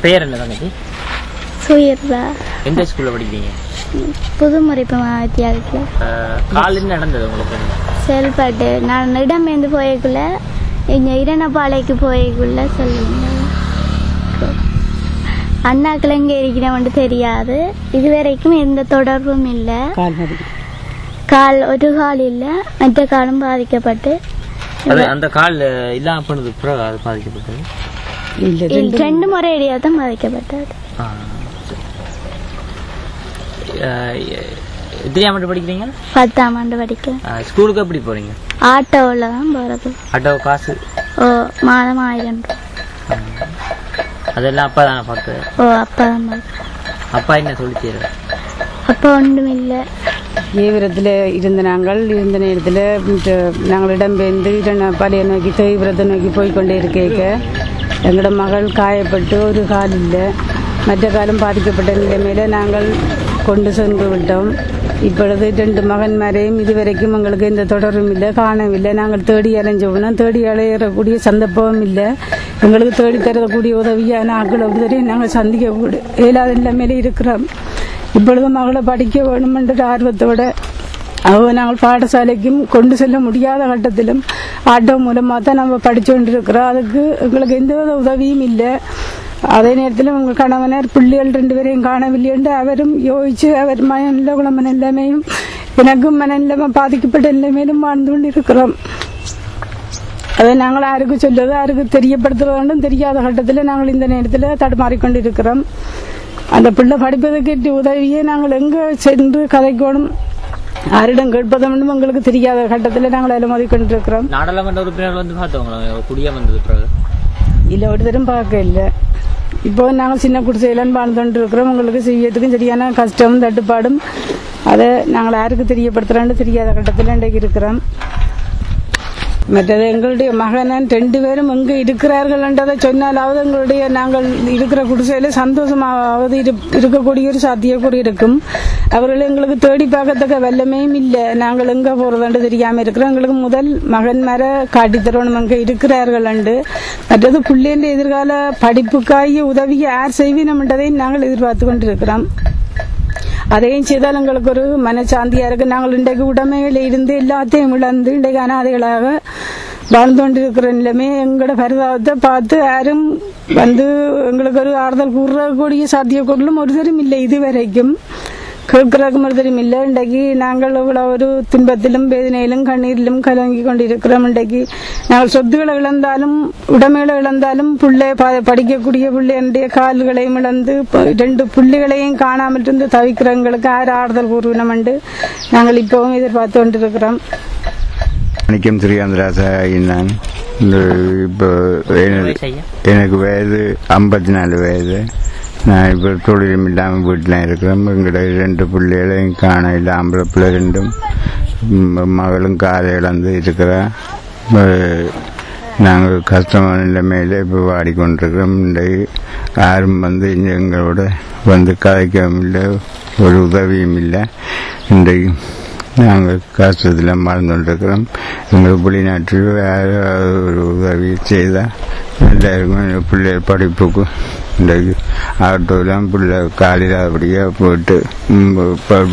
பேர் என்ன தங்கச்சி? சுயர்வா எந்த ஸ்கூல்ல படிக்கிறீங்க? புதுமுறைப்பு வித்தியாலயத்தில் அஹ், கால் என்ன நடந்தது உங்களுக்கு செயல்பாட்டு. நான் இடம்பெயர்ந்து போயக்குள்ள இங்கே இரணப்பாளைக்கு போயக்குள்ள சொல்லுங்க. அண்ணாக்கள் எங்கே இருக்கிறவன்ட்டு தெரியாது. இதுவரைக்கும் எந்த தொடர்பும் இல்லை. கால் ஒரு கால் இல்லை. மற்ற காலும் பாதிக்கப்பட்டு. அந்த கால் அஹ், இல்லாம போனது பிறகு அது பாதிக்கப்பட்டது? இல்ல இல் ரெண்டு முறை இடையாக தான் பாதிக்கப்பட்டது எத்தனையாம் ஆண்டு படிக்கிறீங்க பத்தாம் ஆண்டு படிக்கிறேன் அஹ், ஸ்கூலுக்கு எப்படி போறீங்க ஆட்டோவில் தான் போகிறது ஆட்டோ காசு ஓ மாதம் ஆயிரம். அதெல்லாம் அப்பா தானே பார்த்து ஓ அப்பா தான் அப்பா என்ன சொல்லி செய்யறது அப்பா ஒன்றும் இல்லை தீவிரத்தில் இருந்த நாங்கள் இருந்த நேரத்தில் நாங்கள் இடம்பெயர்ந்து பழைய நோக்கி தீவிரத்தை நோக்கி போய்க்கொண்டே இருக்க எங்களோட மகள் காயப்பட்டு ஒரு கால் இல்லை. மற்ற காலம் பாதிக்கப்பட்ட நிலைமையில நாங்கள் கொண்டு சென்று விட்டோம். இப்பொழுது ரெண்டு மகன்மாரையும் இதுவரைக்கும் எங்களுக்கு எந்த தொடரும் இல்லை காணவில்லை நாங்கள் தேடி அலைஞ்சோம்னா தேடி அலையறக்கூடிய சந்தர்ப்பமும் இல்லை. எங்களுக்கு தேடி தரக்கூடிய உதவியான ஆட்கள் ஒருத்தரையும் நாங்கள் சந்திக்க கூட இயலாத நிலைமையில இருக்கிறோம். இப்பொழுது மகளை படிக்க வேணுமென்ற ஆர்வத்தோட அவங்க நாங்கள் பாடசாலைக்கும் கொண்டு செல்ல முடியாத கட்டத்திலும் ஆட்டோ மூலமாக தான் நம்ம படிச்சு கொண்டிருக்கிறோம் அதுக்கு எங்களுக்கு எந்த வித உதவியும் இல்லை. அதே நேரத்தில் உங்கள் கணவனர் பிள்ளைகள் ரெண்டு பேரையும் காணவில்லை என்று அவரும் யோசிச்சு அவர் மனநில குண நிலைமையும் எனக்கும் மனநிலைமை பாதிக்கப்பட்ட நிலைமையிலும் வாழ்ந்து கொண்டு இருக்கிறோம் அதை நாங்கள் யாருக்கு சொல்றது? யாருக்கு தெரியப்படுத்துறது தெரியாத கட்டத்தில் நாங்கள் இந்த நேரத்தில் தடுமாறிக்கொண்டிருக்கிறோம். அந்த பிள்ளை படிப்பதற்கு உதவியை நாங்கள் எங்கே சென்று கதைக்கணும்? யாரிடம் கேட்பதும் எங்களுக்கு தெரியாத கட்டத்தில் நாங்கள் அதில் மோதிக்கொண்டிருக்கிறோம் நாடாளுமன்ற உறுப்பினர் வந்து பார்த்தவங்களா குடியா வந்தது பிறகு இல்லை ஒரு தரம் பார்க்க இல்லை இப்போ நாங்கள் சின்ன குடிசையிலன்னு வாழ்ந்து கொண்டு இருக்கிறோம் உங்களுக்கு செய்யறதுக்கும் சரியான கஷ்டம் தட்டுப்பாடும் அதை நாங்கள் யாருக்கு தெரியப்படுத்துறோன்னு தெரியாத கட்டத்தில் இன்றைக்கு இருக்கிறோம் மற்றது எங்களுடைய மகனன் ரெண்டு பேரும் எங்க இருக்கிறார்கள் என்றதை சொன்னாலாவது எங்களுடைய நாங்கள் இருக்கிற குடிசையில சந்தோஷமாவது இருக்கக்கூடிய ஒரு சாத்தியக்கூறு இருக்கும். அவர்கள் எங்களுக்கு தேடி பார்க்கத்தக்க வல்லமையும் இல்லை. நாங்கள் எங்க போறதுன்னு தெரியாம இருக்கிறோம். எங்களுக்கு முதல் மகன் மர காட்டி தரணும் எங்க இருக்கிறார்கள் என்று. மற்றது பிள்ளைன்ற எதிர்கால படிப்புக்காகிய உதவி யார் செய்வினம்ன்றதை நாங்கள் எதிர்பார்த்து கொண்டிருக்கிறோம். அதையும் செய்தால் எங்களுக்கு ஒரு மனசாந்தியா இருக்கு. நாங்கள் இன்றைக்கு உடமையில இருந்து எல்லாத்தையும் இழந்து இன்றைக்கு அனாதைகளாக வாழ்ந்து கொண்டிருக்கிற நிலைமை எங்களோட பரிதாபத்தை பார்த்து யாரும் வந்து எங்களுக்கு ஒரு ஆறுதல் கூறக்கூடிய சாத்தியக்கூறலும் ஒருத்தரும் இல்லை இதுவரைக்கும். கேட்கறதுக்கும் ஒருத்தரும் இல்லை இன்றைக்கு நாங்கள் இவ்வளவு ஒரு துன்பத்திலும் வேதனையிலும் கண்ணீரிலும் கலங்கி கொண்டிருக்கிறோம் இன்றைக்கு. நாங்கள் சொத்துக்களை இழந்தாலும் உடைமைகளை இழந்தாலும் பிள்ளை ப- படிக்கக்கூடிய பிள்ளைகளுடைய கால்களையும் இழந்து இப்ப ரெண்டு புள்ளிகளையும் காணாமல் இருந்து தவிக்கிறவங்களுக்கு யார் ஆறுதல் கூறுவினம் என்று நாங்கள் இப்பவும் எதிர்பார்த்து கொண்டிருக்கிறோம். வணக்கம் ஸ்ரீகாந்தராசா நான் இந்த இப்போ எனக்கு வயசு ஐயா எனக்கு வயது ஐம்பத்தி நாலு வயது. நான் இப்போ தொழிலும் இல்லாமல் வீட்டில் இருக்கிறேன். எங்களோட ரெண்டு பிள்ளைகளையும் காண இல்லை ஆம்பளை பிள்ளை ரெண்டும் மகளும் காதை இழந்து இருக்கிறேன் நாங்கள் கஷ்டமான நிலைமையில் இப்போ வாடிக்கொண்டிருக்கிறோம். இன்றைக்கு யாரும் வந்து எங்களோட வந்து கதைக்கவும் இல்லை ஒரு உதவியும் இல்லை. இன்றைக்கு நாங்கள் கஷ்டத்தில் மறந்துட்டுருக்கிறோம் எங்கள் வெளிநாட்டில் வேறு ஒரு உதவி செய்தால் எல்லாருக்கும் எங்கள் பிள்ளை படிப்புக்கு இந்த ஆட்டோலாம் பிள்ளை காலையில் அப்படியே போட்டு ம், ப-